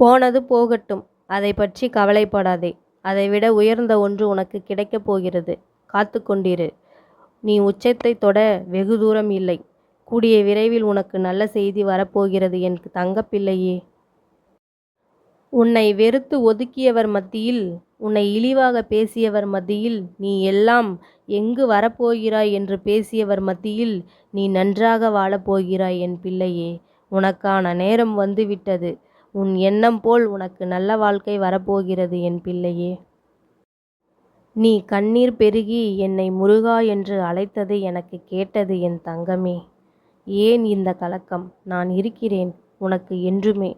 போனது போகட்டும் அதை பற்றி கவலைப்படாதே. அதைவிட உயர்ந்த ஒன்று உனக்கு கிடைக்கப் போகிறது. காத்து கொண்டிரு. நீ உச்சத்தை தொட வெகு தூரம் இல்லை. கூடிய விரைவில் உனக்கு நல்ல செய்தி வரப்போகிறது. என் தங்கப்பிள்ளையே உன்னை வெறுத்து ஒதுக்கியவர் மத்தியில் உன்னை இழிவாக பேசியவர் மத்தியில் நீ எல்லாம் எங்கு வரப்போகிறாய் என்று பேசியவர் மத்தியில் நீ நன்றாக வாழப்போகிறாய் என் பிள்ளையே. உனக்கான நேரம் வந்துவிட்டது. உன் எண்ணம் போல் உனக்கு நல்ல வாழ்க்கை வரப்போகிறது என் பிள்ளையே. நீ கண்ணீர் பெருகி என்னை முருகா என்று அழைத்தது எனக்கு கேட்டது என் தங்கமே. ஏன் இந்த கலக்கம்? நான் இருக்கிறேன் உனக்கு என்றுமே.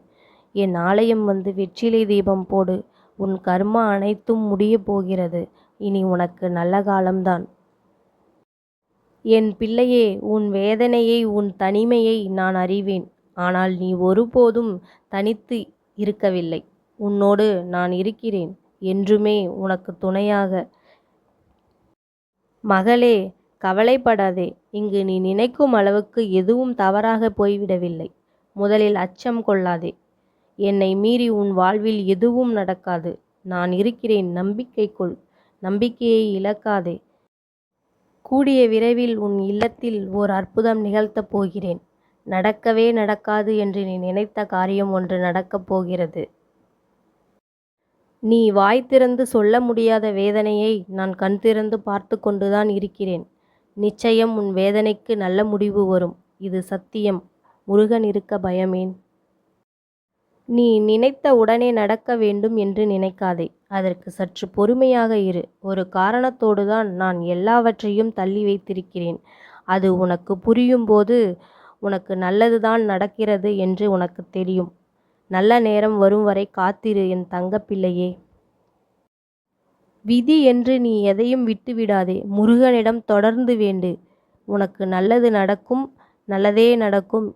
என் ஆலயம் வந்து வெற்றிலை தீபம் போடு உன் கர்மா அனைத்தும் முடிய போகிறது இனி உனக்கு நல்ல காலம்தான். என் பிள்ளையே உன் வேதனையை உன் தனிமையை நான் அறிவேன். ஆனால் நீ ஒருபோதும் தனித்து இருக்கவில்லை. உன்னோடு நான் இருக்கிறேன். என்றுமே உனக்கு துணையாக. மகளே கவலைப்படாதே. இங்கு நீ நினைக்கும் அளவுக்கு எதுவும் தவறாக போய்விடவில்லை. முதலில் அச்சம் கொள்ளாதே. என்னை மீறி உன் வாழ்வில் எதுவும் நடக்காது. நான் இருக்கிறேன். நம்பிக்கை கொள். நம்பிக்கையை இழக்காதே. கூடிய விரைவில் உன் இல்லத்தில் ஓர் அற்புதம் நிகழ்த்தப் போகிறேன். நடக்கவே நடக்காது என்று நீ நினைத்த காரியம் ஒன்று நடக்கப் போகிறது. நீ வாய் திறந்து சொல்ல முடியாத வேதனையை நான் கண் திறந்து பார்த்து கொண்டுதான் இருக்கிறேன். நிச்சயம் உன் வேதனைக்கு நல்ல முடிவு வரும். இது சத்தியம். முருகன் இருக்க பயமேன். நீ நினைத்த உடனே நடக்க வேண்டும் என்று நினைக்காதே. அதற்கு சற்று பொறுமையாக இரு. ஒரு காரணத்தோடுதான் நான் எல்லாவற்றையும் தள்ளி வைத்திருக்கிறேன். அது உனக்கு புரியும் போது உனக்கு நல்லதுதான் நடக்கிறது என்று உனக்கு தெரியும். நல்ல நேரம் வரும் வரை காத்திரு என் தங்கப்பிள்ளையே. விதி என்று நீ எதையும் விட்டுவிடாதே. முருகனிடம் தொடர்ந்து வேண்டு. உனக்கு நல்லது நடக்கும் நல்லதே நடக்கும்.